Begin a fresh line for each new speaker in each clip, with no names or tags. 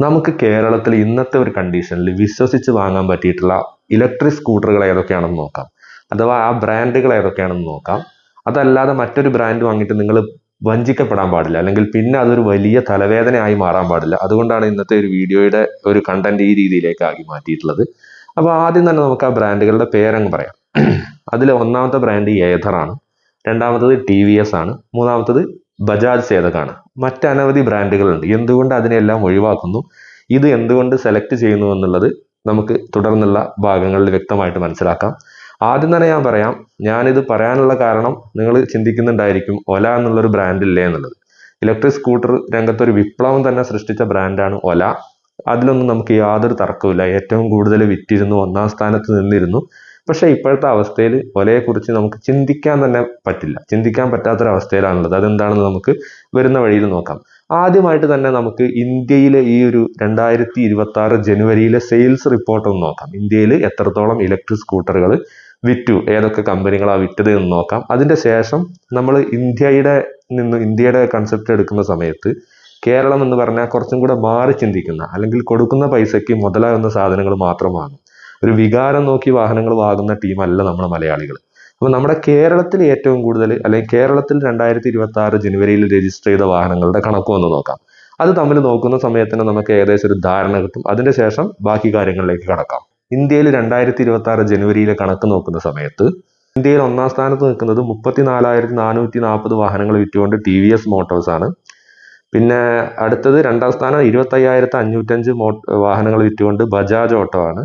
നമുക്ക് കേരളത്തിൽ ഇന്നത്തെ ഒരു കണ്ടീഷനിൽ വിശ്വസിച്ച് വാങ്ങാൻ പറ്റിയിട്ടുള്ള ഇലക്ട്രിക് സ്കൂട്ടറുകൾ ഏതൊക്കെയാണെന്ന് നോക്കാം. അഥവാ ആ ബ്രാൻഡുകൾ ഏതൊക്കെയാണെന്ന് നോക്കാം. അതല്ലാതെ മറ്റൊരു ബ്രാൻഡ് വാങ്ങിയിട്ട് നിങ്ങൾ വഞ്ചിക്കപ്പെടാൻ പാടില്ല. അല്ലെങ്കിൽ പിന്നെ അതൊരു വലിയ തലവേദനയായി മാറാൻ പാടില്ല. അതുകൊണ്ടാണ് ഇന്നത്തെ ഒരു വീഡിയോയുടെ ഒരു കണ്ടന്റ് ഈ രീതിയിലേക്ക് ആക്കി മാറ്റിയിട്ടുള്ളത്. അപ്പോൾ ആദ്യം തന്നെ നമുക്ക് ആ ബ്രാൻഡുകളുടെ പേരങ്ങ് പറയാം. അതിൽ ഒന്നാമത്തെ ബ്രാൻഡ് ഏഥറാണ് രണ്ടാമത്തത് ടി വി എസ് ആണ്. മൂന്നാമത്തത് ബജാജ് സേതകാണ് മറ്റനവധി ബ്രാൻഡുകളുണ്ട്. എന്തുകൊണ്ട് അതിനെല്ലാം ഒഴിവാക്കുന്നു? ഇത് എന്തുകൊണ്ട് സെലക്ട് ചെയ്യുന്നു എന്നുള്ളത് നമുക്ക് തുടർന്നുള്ള ഭാഗങ്ങളിൽ വ്യക്തമായിട്ട് മനസ്സിലാക്കാം. ആദ്യം തന്നെ ഞാൻ പറയാം ഞാനിത് പറയാനുള്ള കാരണം നിങ്ങൾ ചിന്തിക്കുന്നുണ്ടായിരിക്കും ഒല എന്നുള്ളൊരു ബ്രാൻഡ് ഇല്ലേ എന്നുള്ളത്. ഇലക്ട്രിക് സ്കൂട്ടർ രംഗത്തൊരു വിപ്ലവം തന്നെ സൃഷ്ടിച്ച ബ്രാൻഡാണ് ഒല. അതിലൊന്നും നമുക്ക് യാതൊരു തർക്കവുമില്ല. ഏറ്റവും കൂടുതൽ വിറ്റിരുന്നു ഒന്നാം സ്ഥാനത്ത് നിന്നിരുന്നു. പക്ഷേ ഇപ്പോഴത്തെ അവസ്ഥയിൽ ഒലയെക്കുറിച്ച് നമുക്ക് ചിന്തിക്കാൻ തന്നെ പറ്റില്ല. ചിന്തിക്കാൻ പറ്റാത്തൊരവസ്ഥയിലാണുള്ളത്. അതെന്താണെന്ന് നമുക്ക് വരുന്ന വഴിയിൽ നോക്കാം. ആദ്യമായിട്ട് തന്നെ നമുക്ക് ഇന്ത്യയിലെ ഈ ഒരു രണ്ടായിരത്തി ഇരുപത്തി ആറ് ജനുവരിയിലെ സെയിൽസ് റിപ്പോർട്ട് ഒന്ന് നോക്കാം. ഇന്ത്യയിൽ എത്രത്തോളം ഇലക്ട്രിക് സ്കൂട്ടറുകൾ വിറ്റു ഏതൊക്കെ കമ്പനികളാണ് വിറ്റത് എന്ന് നോക്കാം. അതിന്റെ ശേഷം നമ്മൾ ഇന്ത്യയുടെ നിന്ന് ഇന്ത്യയുടെ കൺസെപ്റ്റ് എടുക്കുന്ന സമയത്ത് കേരളം എന്ന് പറഞ്ഞാൽ കുറച്ചും കൂടെ മാറി ചിന്തിക്കുന്ന അല്ലെങ്കിൽ കൊടുക്കുന്ന പൈസയ്ക്ക് മുതലാകുന്ന സാധനങ്ങൾ മാത്രമാണ്. ഒരു വികാരം നോക്കി വാഹനങ്ങൾ വാങ്ങുന്ന ടീമല്ല നമ്മുടെ മലയാളികൾ അപ്പോൾ നമ്മുടെ കേരളത്തിൽ ഏറ്റവും കൂടുതൽ അല്ലെങ്കിൽ കേരളത്തിൽ രണ്ടായിരത്തി ഇരുപത്തി ആറ് ജനുവരിയിൽ രജിസ്റ്റർ ചെയ്ത വാഹനങ്ങളുടെ കണക്ക് ഒന്ന് നോക്കാം. അത് തമ്മിൽ നോക്കുന്ന സമയത്തിന് നമുക്ക് ഏകദേശം ഒരു ധാരണ കിട്ടും. അതിന് ശേഷം ബാക്കി കാര്യങ്ങളിലേക്ക് കടക്കാം. ഇന്ത്യയിൽ രണ്ടായിരത്തി ഇരുപത്തി ആറ് ജനുവരിയിലെ കണക്ക് നോക്കുന്ന സമയത്ത് ഇന്ത്യയിൽ ഒന്നാം സ്ഥാനത്ത് നിൽക്കുന്നത് മുപ്പത്തി നാലായിരത്തി നാനൂറ്റി നാൽപ്പത് വാഹനങ്ങൾ വിറ്റുകൊണ്ട് ടി വി എസ് മോട്ടോഴ്സ് ആണ്. പിന്നെ അടുത്തത് രണ്ടാം സ്ഥാനം ഇരുപത്തയ്യായിരത്തി അഞ്ഞൂറ്റഞ്ച് മോ വാഹനങ്ങൾ വിറ്റുകൊണ്ട് ബജാജ് ഓട്ടോ ആണ്.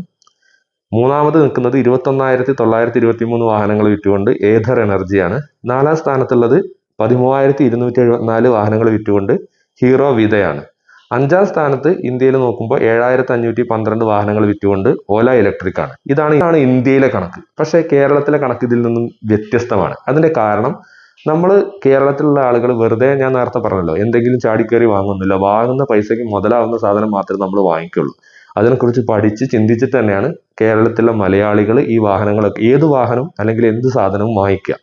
മൂന്നാമത് നിൽക്കുന്നത് ഇരുപത്തൊന്നായിരത്തി തൊള്ളായിരത്തി ഇരുപത്തി മൂന്ന് വാഹനങ്ങൾ വിറ്റുകൊണ്ട് ഏഥർ എനർജിയാണ്. നാലാം സ്ഥാനത്തുള്ളത് പതിമൂവായിരത്തി ഇരുന്നൂറ്റി എഴുപത്തിനാല് വാഹനങ്ങൾ വിറ്റുകൊണ്ട് ഹീറോ വിതയാണ് അഞ്ചാം സ്ഥാനത്ത് ഇന്ത്യയിൽ നോക്കുമ്പോൾ ഏഴായിരത്തി അഞ്ഞൂറ്റി പന്ത്രണ്ട് വാഹനങ്ങൾ വിറ്റുകൊണ്ട് ഓല ഇലക്ട്രിക് ആണ്. ഇതാണ് ഇതാണ് ഇന്ത്യയിലെ കണക്ക്. പക്ഷേ കേരളത്തിലെ കണക്ക് ഇതിൽ നിന്നും വ്യത്യസ്തമാണ്. അതിന്റെ കാരണം നമ്മൾ കേരളത്തിലുള്ള ആളുകൾ വെറുതെ ഞാൻ നേരത്തെ പറഞ്ഞല്ലോ എന്തെങ്കിലും ചാടിക്കേറി വാങ്ങുന്നില്ല. വാങ്ങുന്ന പൈസയ്ക്ക് മുതലാവുന്ന സാധനം മാത്രമേ നമ്മൾ വാങ്ങിക്കുള്ളൂ. അതിനെക്കുറിച്ച് പഠിച്ച് ചിന്തിച്ചിട്ട് തന്നെയാണ് കേരളത്തിലെ മലയാളികൾ ഈ വാഹനങ്ങളൊക്കെ ഏത് വാഹനം അല്ലെങ്കിൽ എന്ത് സാധനവും വാങ്ങിക്കുക.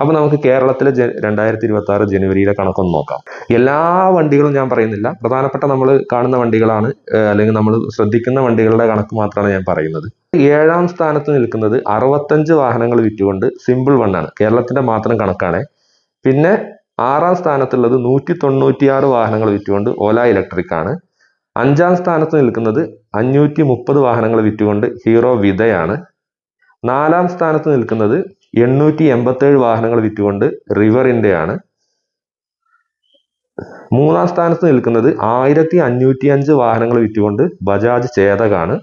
അപ്പൊ നമുക്ക് കേരളത്തിലെ രണ്ടായിരത്തി ഇരുപത്തി ആറ് ജനുവരിയിലെ കണക്കൊന്ന് നോക്കാം. എല്ലാ വണ്ടികളും ഞാൻ പറയുന്നില്ല. പ്രധാനപ്പെട്ട നമ്മൾ കാണുന്ന വണ്ടികളാണ് അല്ലെങ്കിൽ നമ്മൾ ശ്രദ്ധിക്കുന്ന വണ്ടികളുടെ കണക്ക് മാത്രമാണ് ഞാൻ പറയുന്നത്. ഏഴാം സ്ഥാനത്ത് നിൽക്കുന്നത് അറുപത്തഞ്ച് വാഹനങ്ങൾ വിറ്റുകൊണ്ട് സിമ്പിൾ വണ്ണാണ്. കേരളത്തിന്റെ മാത്രം കണക്കാണ്. പിന്നെ ആറാം സ്ഥാനത്തുള്ളത് നൂറ്റി തൊണ്ണൂറ്റിയാറ് വാഹനങ്ങൾ വിറ്റുകൊണ്ട് ഓല ഇലക്ട്രിക് ആണ് അഞ്ചാം സ്ഥാനത്ത് നിൽക്കുന്നത് അഞ്ഞൂറ്റി മുപ്പത് വാഹനങ്ങൾ വിറ്റുകൊണ്ട് ഹീറോ വിതയാണ് നാലാം സ്ഥാനത്ത് നിൽക്കുന്നത് എണ്ണൂറ്റി എൺപത്തേഴ് വാഹനങ്ങൾ വിറ്റുകൊണ്ട് റിവറിന്റെ ആണ് മൂന്നാം സ്ഥാനത്ത് നിൽക്കുന്നത് ആയിരത്തി അഞ്ഞൂറ്റി അഞ്ച് വാഹനങ്ങൾ വിറ്റുകൊണ്ട് ബജാജ് ചേതകാണ്.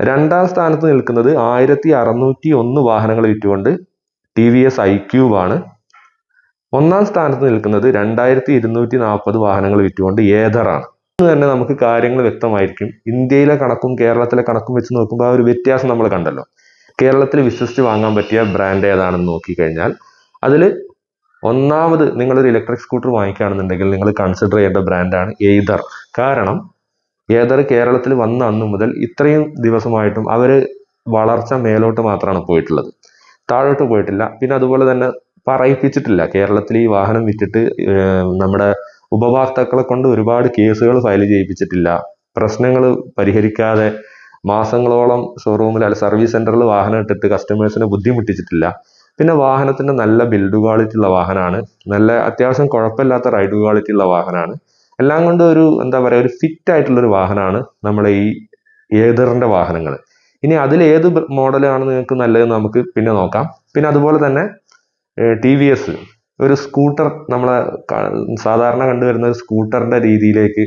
രണ്ടാം സ്ഥാനത്ത് നിൽക്കുന്നത് ആയിരത്തി അറുന്നൂറ്റി ഒന്ന് വാഹനങ്ങൾ വിറ്റുകൊണ്ട് T V S I cube ആണ് ഒന്നാം സ്ഥാനത്ത് നിൽക്കുന്നത് രണ്ടായിരത്തി ഇരുന്നൂറ്റി നാൽപ്പത് വാഹനങ്ങൾ വിറ്റുകൊണ്ട് ഏതറാണ്. തന്നെ നമുക്ക് കാര്യങ്ങൾ വ്യക്തമായിരിക്കും. ഇന്ത്യയിലെ കണക്കും കേരളത്തിലെ കണക്കും വെച്ച് നോക്കുമ്പോൾ ആ ഒരു വ്യത്യാസം നമ്മൾ കണ്ടല്ലോ. കേരളത്തിൽ വിശ്വസിച്ച് വാങ്ങാൻ പറ്റിയ ബ്രാൻഡ് ഏതാണെന്ന് നോക്കിക്കഴിഞ്ഞാൽ അതിൽ ഒന്നാമത് നിങ്ങളൊരു ഇലക്ട്രിക് സ്കൂട്ടർ വാങ്ങിക്കുകയാണെന്നുണ്ടെങ്കിൽ നിങ്ങൾ കൺസിഡർ ചെയ്യേണ്ട ബ്രാൻഡാണ് എയ്തർ കാരണം ഏതർ കേരളത്തിൽ വന്ന അന്ന് മുതൽ ഇത്രയും ദിവസമായിട്ടും അവർ വളർച്ച മേലോട്ട് മാത്രമാണ് പോയിട്ടുള്ളത്. താഴോട്ട് പോയിട്ടില്ല. പിന്നെ അതുപോലെ തന്നെ പറയിപ്പിച്ചിട്ടില്ല. കേരളത്തിൽ ഈ വാഹനം വിറ്റിട്ട് നമ്മുടെ ഉപഭോക്താക്കളെ കൊണ്ട് ഒരുപാട് കേസുകൾ ഫയൽ ചെയ്യിപ്പിച്ചിട്ടില്ല. പ്രശ്നങ്ങൾ പരിഹരിക്കാതെ മാസങ്ങളോളം ഷോറൂമിൽ അല്ല സർവീസ് സെന്ററിൽ വാഹനം ഇട്ടിട്ട് കസ്റ്റമേഴ്സിനെ ബുദ്ധിമുട്ടിച്ചിട്ടില്ല. പിന്നെ വാഹനത്തിന്റെ നല്ല ബിൽഡ് ക്വാളിറ്റി ഉള്ള വാഹനമാണ് നല്ല അത്യാവശ്യം കുഴപ്പമില്ലാത്ത റൈഡ് ക്വാളിറ്റി ഉള്ള വാഹനമാണ് എല്ലാം കൊണ്ട് ഒരു എന്താ പറയുക ഒരു ഫിറ്റ് ആയിട്ടുള്ള ഒരു വാഹനമാണ് നമ്മുടെ ഈ ഏതറിന്റെ വാഹനങ്ങൾ. ഇനി അതിൽ ഏത് മോഡലാണ് നിങ്ങൾക്ക് നല്ലതെന്ന് നമുക്ക് പിന്നെ നോക്കാം. പിന്നെ അതുപോലെ തന്നെ ടി വി എസ് ഒരു സ്കൂട്ടർ നമ്മളെ സാധാരണ കണ്ടുവരുന്ന ഒരു സ്കൂട്ടറിന്റെ രീതിയിലേക്ക്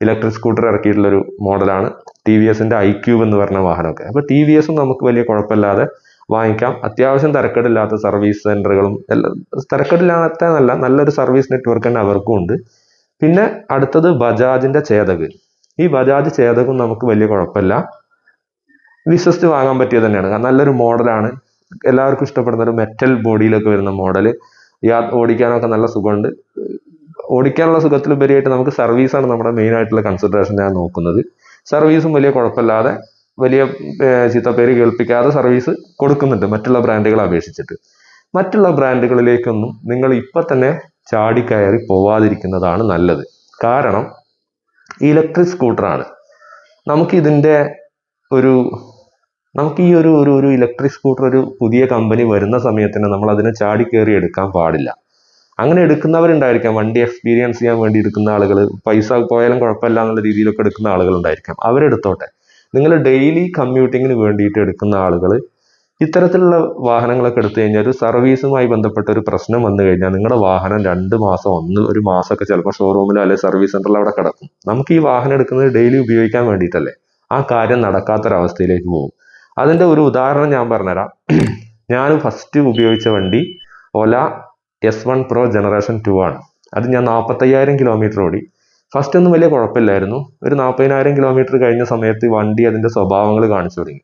ഇലക്ട്രിക് സ്കൂട്ടർ ഇറക്കിയിട്ടുള്ള ഒരു മോഡലാണ് ടി വി എസിന്റെ ഐ ക്യൂബ് എന്ന് പറഞ്ഞ വാഹനമൊക്കെ. അപ്പോൾ ടി വി എസും നമുക്ക് വലിയ കുഴപ്പമില്ലാതെ വാങ്ങിക്കാം. അത്യാവശ്യം തിരക്കേടില്ലാത്ത സർവീസ് സെന്ററുകളും എല്ലാം തിരക്കേടില്ലാത്തതല്ല നല്ലൊരു സർവീസ് നെറ്റ്വർക്ക് തന്നെ അവർക്കും ഉണ്ട്. പിന്നെ അടുത്തത് ബജാജിന്റെ ചേതക് ഈ ബജാജ് ചേതകും നമുക്ക് വലിയ കുഴപ്പമില്ല. വിശ്വസിച്ച് വാങ്ങാൻ പറ്റിയത് തന്നെയാണ്. നല്ലൊരു മോഡലാണ്. എല്ലാവർക്കും ഇഷ്ടപ്പെടുന്ന ഒരു മെറ്റൽ ബോഡിയിലൊക്കെ വരുന്ന മോഡൽ യാ ഓടിക്കാനൊക്കെ നല്ല സുഖമുണ്ട്. ഓടിക്കാനുള്ള സുഖത്തിലുപരിയായിട്ട് നമുക്ക് സർവീസാണ് നമ്മുടെ മെയിൻ ആയിട്ടുള്ള കൺസിഡറേഷൻ ഞാൻ നോക്കുന്നത്. സർവീസും വലിയ കുഴപ്പമില്ലാതെ വലിയ ചീത്തപ്പേര് കേൾപ്പിക്കാതെ സർവീസ് കൊടുക്കുന്നുണ്ട് മറ്റുള്ള ബ്രാൻഡുകളെ അപേക്ഷിച്ചിട്ട്. മറ്റുള്ള ബ്രാൻഡുകളിലേക്കൊന്നും നിങ്ങൾ ഇപ്പൊ തന്നെ ചാടിക്കയറി പോവാതിരിക്കുന്നതാണ് നല്ലത്. കാരണം ഇലക്ട്രിക് സ്കൂട്ടറാണ്. നമുക്ക് ഇതിന്റെ ഒരു നമുക്ക് ഈ ഒരു ഒരു ഒരു ഇലക്ട്രിക് സ്കൂട്ടർ ഒരു പുതിയ കമ്പനി വരുന്ന സമയത്തിന് നമ്മൾ അതിനെ ചാടി കയറി എടുക്കാൻ പാടില്ല. അങ്ങനെ എടുക്കുന്നവരുണ്ടായിരിക്കാം. വണ്ടി എക്സ്പീരിയൻസ് ചെയ്യാൻ വേണ്ടി എടുക്കുന്ന ആളുകൾ പൈസ പോയാലും കുഴപ്പമില്ല എന്നുള്ള രീതിയിലൊക്കെ എടുക്കുന്ന ആളുകളുണ്ടായിരിക്കാം. അവരെടുത്തോട്ടെ. നിങ്ങൾ ഡെയിലി കമ്മ്യൂട്ടിങ്ങിന് വേണ്ടിയിട്ട് എടുക്കുന്ന ആളുകൾ ഇത്തരത്തിലുള്ള വാഹനങ്ങളൊക്കെ എടുത്തു കഴിഞ്ഞാൽ ഒരു സർവീസുമായി ബന്ധപ്പെട്ട ഒരു പ്രശ്നം വന്നു കഴിഞ്ഞാൽ നിങ്ങളുടെ വാഹനം രണ്ട് മാസം ഒന്ന് ഒരു മാസമൊക്കെ ചിലപ്പോൾ ഷോറൂമിലോ അല്ലെങ്കിൽ സർവീസ് സെന്ററിലോ അവിടെ കിടക്കും. നമുക്ക് ഈ വാഹനം എടുക്കുന്നത് ഡെയിലി ഉപയോഗിക്കാൻ വേണ്ടിയിട്ടല്ലേ? ആ കാര്യം നടക്കാത്തൊരവസ്ഥയിലേക്ക് പോകും. അതിന്റെ ഒരു ഉദാഹരണം ഞാൻ പറഞ്ഞുതരാം. ഞാൻ ഫസ്റ്റ് ഉപയോഗിച്ച വണ്ടി Ola S one pro generation two ആണ്. അത് ഞാൻ നാൽപ്പത്തയ്യായിരം കിലോമീറ്റർ ഓടി. ഫസ്റ്റ് ഒന്നും വലിയ കുഴപ്പമില്ലായിരുന്നു. ഒരു നാൽപ്പതിനായിരം കിലോമീറ്റർ കഴിഞ്ഞ സമയത്ത് വണ്ടി അതിന്റെ സ്വഭാവങ്ങൾ കാണിച്ചു തുടങ്ങി.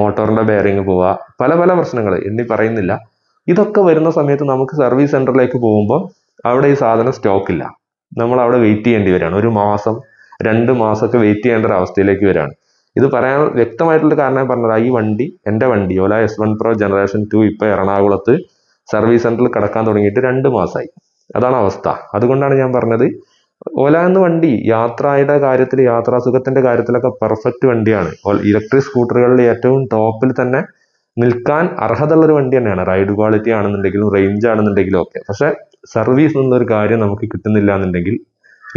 മോട്ടോറിന്റെ ബെയറിങ് പോവുക പല പല പ്രശ്നങ്ങൾ. എന്നീ പറയുന്നില്ല. ഇതൊക്കെ വരുന്ന സമയത്ത് നമുക്ക് സർവീസ് സെന്ററിലേക്ക് പോകുമ്പോൾ അവിടെ ഈ സാധനം സ്റ്റോക്ക് ഇല്ല. നമ്മൾ അവിടെ വെയിറ്റ് ചെയ്യേണ്ടി വരികയാണ്. ഒരു മാസം രണ്ട് മാസമൊക്കെ വെയിറ്റ് ചെയ്യേണ്ട ഒരു അവസ്ഥയിലേക്ക് വരികയാണ്. ഇത് പറയാൻ വ്യക്തമായിട്ടുള്ള കാരണം പറഞ്ഞത് ഈ വണ്ടി എന്റെ വണ്ടി Ola S one pro generation two ഇപ്പോൾ എറണാകുളത്ത് സർവീസ് സെന്ററിൽ കിടക്കാൻ തുടങ്ങിയിട്ട് രണ്ട് മാസമായി അതാണ് അവസ്ഥ. അതുകൊണ്ടാണ് ഞാൻ പറഞ്ഞത് ഓല എന്ന വണ്ടി യാത്രയുടെ കാര്യത്തിൽ യാത്രാസുഖത്തിന്റെ കാര്യത്തിലൊക്കെ പെർഫെക്റ്റ് വണ്ടിയാണ്. ഇലക്ട്രിക് സ്കൂട്ടറുകളിൽ ഏറ്റവും ടോപ്പിൽ തന്നെ നിൽക്കാൻ അർഹതയുള്ള ഒരു വണ്ടി തന്നെയാണ്. റൈഡ് ക്വാളിറ്റി ആണെന്നുണ്ടെങ്കിലും റേഞ്ച് ആണെന്നുണ്ടെങ്കിലും ഒക്കെ. പക്ഷെ സർവീസ് എന്നൊരു കാര്യം നമുക്ക് കിട്ടുന്നില്ല എന്നുണ്ടെങ്കിൽ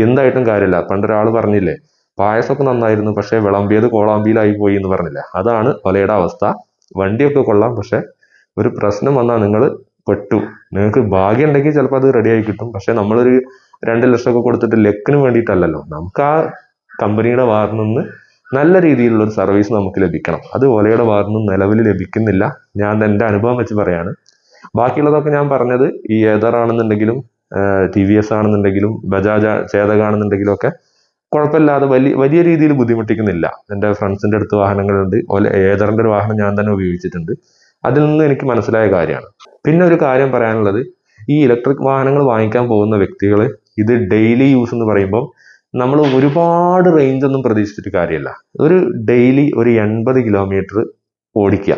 എന്തായിട്ടും കാര്യമില്ല. പണ്ടൊരാൾ പറഞ്ഞില്ലേ പായസമൊക്കെ നന്നായിരുന്നു പക്ഷെ വിളമ്പിയത് കോളാമ്പിയിലായി പോയി എന്ന് പറഞ്ഞില്ല. അതാണ് ഒലയുടെ അവസ്ഥ. വണ്ടിയൊക്കെ കൊള്ളാം പക്ഷെ ഒരു പ്രശ്നം വന്നാൽ നിങ്ങൾ പെട്ടു. നിങ്ങൾക്ക് ഭാഗ്യം ഉണ്ടെങ്കിൽ ചിലപ്പോൾ അത് റെഡി ആയി കിട്ടും. പക്ഷെ നമ്മളൊരു രണ്ട് ലക്ഷമൊക്കെ കൊടുത്തിട്ട് ലെക്കിന് വേണ്ടിയിട്ടല്ലല്ലോ. നമുക്ക് ആ കമ്പനിയുടെ ഭാഗത്തു നിന്ന് നല്ല രീതിയിലുള്ള ഒരു സർവീസ് നമുക്ക് ലഭിക്കണം. അത് ഒലയുടെ ഭാഗത്തു നിന്ന് നിലവിൽ ലഭിക്കുന്നില്ല. ഞാൻ എന്റെ അനുഭവം വെച്ച് പറയാണ്. ബാക്കിയുള്ളതൊക്കെ ഞാൻ പറഞ്ഞത് ഈ ഏതർ ആണെന്നുണ്ടെങ്കിലും ടി വി എസ് ആണെന്നുണ്ടെങ്കിലും ബജാജ് ചേതക ആണെന്നുണ്ടെങ്കിലും ഒക്കെ കുഴപ്പമില്ലാതെ വലിയ വലിയ രീതിയിൽ ബുദ്ധിമുട്ടിക്കുന്നില്ല. എന്റെ ഫ്രണ്ട്സിന്റെ അടുത്ത് വാഹനങ്ങളുണ്ട്. ഒല ഏതറിന്റെ ഒരു വാഹനം ഞാൻ തന്നെ ഉപയോഗിച്ചിട്ടുണ്ട്. അതിൽ നിന്ന് എനിക്ക് മനസ്സിലായ കാര്യമാണ്. പിന്നെ ഒരു കാര്യം പറയാനുള്ളത്. ഈ ഇലക്ട്രിക് വാഹനങ്ങൾ വാങ്ങിക്കാൻ പോകുന്ന വ്യക്തികൾ ഇത് ഡെയിലി യൂസ് എന്ന് പറയുമ്പോൾ നമ്മൾ ഒരുപാട് റേഞ്ച് ഒന്നും പ്രതീക്ഷിച്ചിട്ട് കാര്യമില്ല. ഒരു ഡെയിലി ഒരു എൺപത് കിലോമീറ്റർ ഓടിക്കുക.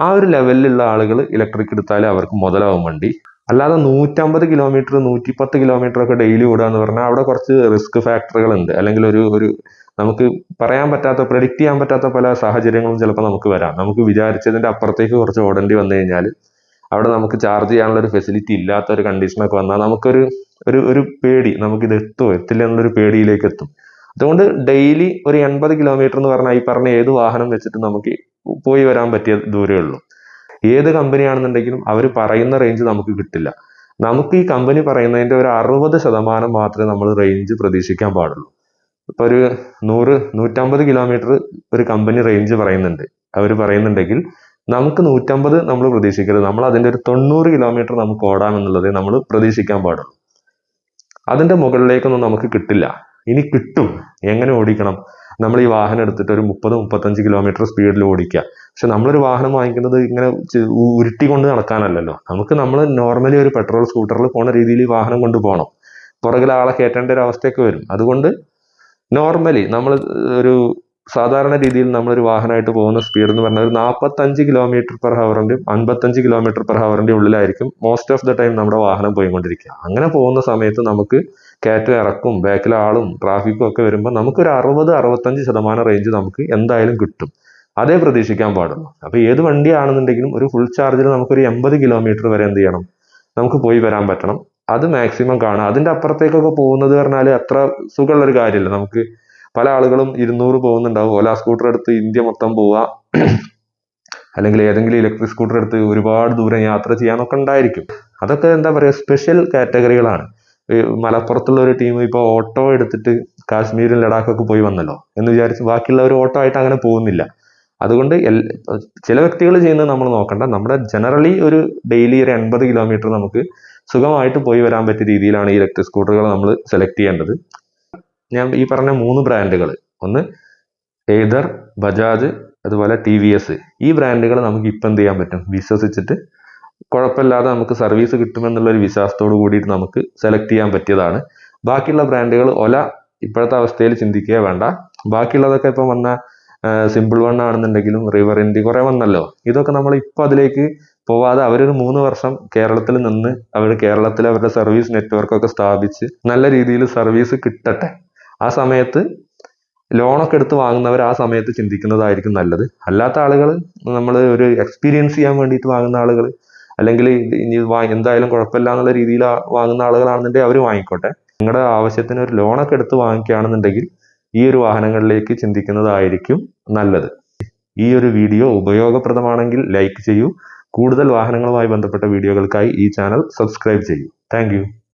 ആ ഒരു ലെവലിലുള്ള ആളുകൾ ഇലക്ട്രിക് എടുത്താലേ അവർക്ക് മുതലാവും വണ്ടി. അല്ലാതെ നൂറ്റമ്പത് കിലോമീറ്റർ നൂറ്റിപ്പത്ത് കിലോമീറ്റർ ഒക്കെ ഡെയിലി ഓടുക എന്ന് പറഞ്ഞാൽ അവിടെ കുറച്ച് റിസ്ക് ഫാക്ടറുകൾ ഉണ്ട് അല്ലെങ്കിൽ ഒരു ഒരു നമുക്ക് പറയാൻ പറ്റാത്ത പ്രെഡിക്റ്റ് ചെയ്യാൻ പറ്റാത്ത പല സാഹചര്യങ്ങളും ചിലപ്പോൾ നമുക്ക് വരാം. നമുക്ക് വിചാരിച്ചതിന്റെ അപ്പുറത്തേക്ക് കുറച്ച് ഓടേണ്ടി വന്നു കഴിഞ്ഞാൽ അവിടെ നമുക്ക് ചാർജ് ചെയ്യാനുള്ള ഒരു ഫെസിലിറ്റി ഇല്ലാത്ത ഒരു കണ്ടീഷനൊക്കെ വന്നാൽ നമുക്കൊരു ഒരു ഒരു പേടി. നമുക്കിത് എത്തുമോ എത്തില്ല എന്നുള്ളൊരു പേടിയിലേക്ക് എത്തും. അതുകൊണ്ട് ഡെയിലി ഒരു എൺപത് കിലോമീറ്റർ എന്ന് പറഞ്ഞാൽ ഈ പറഞ്ഞ ഏത് വാഹനം വെച്ചിട്ട് നമുക്ക് പോയി വരാൻ പറ്റിയ ദൂരമേ ഉള്ളൂ. ഏത് കമ്പനിയാണെന്നുണ്ടെങ്കിലും അവർ പറയുന്ന റേഞ്ച് നമുക്ക് കിട്ടില്ല. നമുക്ക് ഈ കമ്പനി പറയുന്നതിന്റെ ഒരു അറുപത് ശതമാനം മാത്രമേ നമ്മൾ റേഞ്ച് പ്രതീക്ഷിക്കാൻ പാടുള്ളൂ. ഇപ്പോൾ ഒരു നൂറ് നൂറ്റമ്പത് കിലോമീറ്റർ ഒരു കമ്പനി റേഞ്ച് പറയുന്നുണ്ട്. അവർ പറയുന്നുണ്ടെങ്കിൽ നമുക്ക് നൂറ്റമ്പത് നമ്മൾ പ്രതീക്ഷിക്കരുത്. നമ്മൾ അതിന്റെ ഒരു തൊണ്ണൂറ് കിലോമീറ്റർ നമുക്ക് ഓടാമെന്നുള്ളത് നമ്മൾ പ്രതീക്ഷിക്കാൻ പാടുള്ളൂ. അതിന്റെ മുകളിലേക്കൊന്നും നമുക്ക് കിട്ടില്ല. ഇനി കിട്ടും. എങ്ങനെ ഓടിക്കണം? നമ്മൾ ഈ വാഹനം എടുത്തിട്ട് ഒരു മുപ്പത് മുപ്പത്തഞ്ച് കിലോമീറ്റർ സ്പീഡിൽ ഓടിക്കുക. പക്ഷെ നമ്മളൊരു വാഹനം വാങ്ങിക്കുന്നത് ഇങ്ങനെ ഉരുട്ടിക്കൊണ്ട് നടക്കാനല്ലല്ലോ. നമുക്ക് നമ്മൾ നോർമലി ഒരു പെട്രോൾ സ്കൂട്ടറിൽ പോണ രീതിയിൽ വാഹനം കൊണ്ട് പോകണം പുറകിൽ ആളെ കയറ്റേണ്ട ഒരു അവസ്ഥയൊക്കെ വരും. അതുകൊണ്ട് നോർമലി നമ്മൾ ഒരു സാധാരണ രീതിയിൽ നമ്മളൊരു വാഹനമായിട്ട് പോകുന്ന സ്പീഡ് എന്ന് പറഞ്ഞാൽ ഒരു നാൽപ്പത്തഞ്ച് കിലോമീറ്റർ പെർ ഹവറിന്റെയും അൻപത്തഞ്ച് കിലോമീറ്റർ പെർ ഹവറിന്റെ ഉള്ളിലായിരിക്കും മോസ്റ്റ് ഓഫ് ദ ടൈം നമ്മുടെ വാഹനം പോയിക്കൊണ്ടിരിക്കുക. അങ്ങനെ പോകുന്ന സമയത്ത് നമുക്ക് കയറ്റം ഇറക്കും ബാക്കിലെ ആളും ട്രാഫിക്കും ഒക്കെ വരുമ്പോൾ നമുക്കൊരു അറുപത് അറുപത്തഞ്ച് ശതമാനം റേഞ്ച് നമുക്ക് എന്തായാലും കിട്ടും. അതേ പ്രതീക്ഷിക്കാൻ പാടുള്ളൂ. അപ്പോൾ ഏത് വണ്ടിയാണെന്നുണ്ടെങ്കിലും ഒരു ഫുൾ ചാർജിൽ നമുക്കൊരു എൺപത് കിലോമീറ്റർ വരെ എന്ത് ചെയ്യണം? നമുക്ക് പോയി വരാൻ പറ്റണം. അത് മാക്സിമം കാണാം. അതിന്റെ അപ്പുറത്തേക്കൊക്കെ പോകുന്നത് പറഞ്ഞാൽ അത്ര സുഖമുള്ള ഒരു കാര്യമല്ല. നമുക്ക് പല ആളുകളും ഇരുന്നൂറ് പോകുന്നുണ്ടാവും. ഓല സ്കൂട്ടർ എടുത്ത് ഇന്ത്യ മൊത്തം പോവുക. അല്ലെങ്കിൽ ഏതെങ്കിലും ഇലക്ട്രിക് സ്കൂട്ടർ എടുത്ത് ഒരുപാട് ദൂരം യാത്ര ചെയ്യാനൊക്കെ ഉണ്ടായിരിക്കും. അതൊക്കെ എന്താ പറയുക സ്പെഷ്യൽ കാറ്റഗറികളാണ് മലപ്പുറത്തുള്ള ഒരു ടീം ഇപ്പോൾ ഓട്ടോ എടുത്തിട്ട് കാശ്മീരും ലഡാക്കൊക്കെ പോയി വന്നല്ലോ എന്ന് വിചാരിച്ച് ബാക്കിയുള്ളവർ ഓട്ടോ ആയിട്ട് അങ്ങനെ പോകുന്നില്ല. അതുകൊണ്ട് ചില വ്യക്തികൾ ചെയ്യുന്നത് നമ്മൾ നോക്കണ്ട. നമ്മുടെ ജനറലി ഒരു ഡെയിലി ഒരു എൺപത് കിലോമീറ്റർ നമുക്ക് സുഖമായിട്ട് പോയി വരാൻ പറ്റിയ രീതിയിലാണ് ഈ ഇലക്ട്രിക് സ്കൂട്ടറുകൾ നമ്മൾ സെലക്ട് ചെയ്യേണ്ടത്. ഞാൻ ഈ പറഞ്ഞ മൂന്ന് ബ്രാൻഡുകൾ ഒന്ന് ഏതർ ബജാജ് അതുപോലെ ടി വി എസ് ഈ ബ്രാൻഡുകൾ നമുക്ക് ഇപ്പം എന്ത് ചെയ്യാൻ പറ്റും? വിശ്വസിച്ചിട്ട് കുഴപ്പമില്ലാതെ നമുക്ക് സർവീസ് കിട്ടുമെന്നുള്ളൊരു വിശ്വാസത്തോട് കൂടിയിട്ട് നമുക്ക് സെലക്ട് ചെയ്യാൻ പറ്റിയതാണ്. ബാക്കിയുള്ള ബ്രാൻഡുകൾ ഒല ഇപ്പോഴത്തെ അവസ്ഥയിൽ ചിന്തിക്കുക വേണ്ട. ബാക്കിയുള്ളതൊക്കെ ഇപ്പം വന്ന സിമ്പിൾ വൺ ആണെന്നുണ്ടെങ്കിലും റിവർ ഇന്ത്യ കുറേ വന്നല്ലോ. ഇതൊക്കെ നമ്മൾ ഇപ്പോൾ അതിലേക്ക് പോവാതെ അവരൊരു മൂന്ന് വർഷം കേരളത്തിൽ നിന്ന് അവർ കേരളത്തിൽ അവരുടെ സർവീസ് നെറ്റ്വർക്കൊക്കെ സ്ഥാപിച്ച് നല്ല രീതിയിൽ സർവീസ് കിട്ടട്ടെ. ആ സമയത്ത് ലോണൊക്കെ എടുത്ത് വാങ്ങുന്നവർ ആ സമയത്ത് ചിന്തിക്കുന്നതായിരിക്കും നല്ലത്. അല്ലാത്ത ആളുകൾ നമ്മൾ ഒരു എക്സ്പീരിയൻസ് ചെയ്യാൻ വേണ്ടിയിട്ട് വാങ്ങുന്ന ആളുകൾ അല്ലെങ്കിൽ ഇനി എന്തായാലും കുഴപ്പമില്ല എന്നുള്ള രീതിയിൽ വാങ്ങുന്ന ആളുകളാണെന്നുണ്ടെങ്കിൽ അവർ വാങ്ങിക്കോട്ടെ. നിങ്ങളുടെ ആവശ്യത്തിന് ഒരു ലോണൊക്കെ എടുത്ത് വാങ്ങിക്കുകയാണെന്നുണ്ടെങ്കിൽ ഈ ഒരു വാഹനങ്ങളിലേക്ക് ചിന്തിക്കുന്നതായിരിക്കും നല്ലത്. ഈ ഒരു വീഡിയോ ഉപയോഗപ്രദമാണെങ്കിൽ ലൈക്ക് ചെയ്യൂ. കൂടുതൽ വാഹനങ്ങളുമായി ബന്ധപ്പെട്ട വീഡിയോകൾക്കായി ഈ ചാനൽ സബ്സ്ക്രൈബ് ചെയ്യൂ. താങ്ക്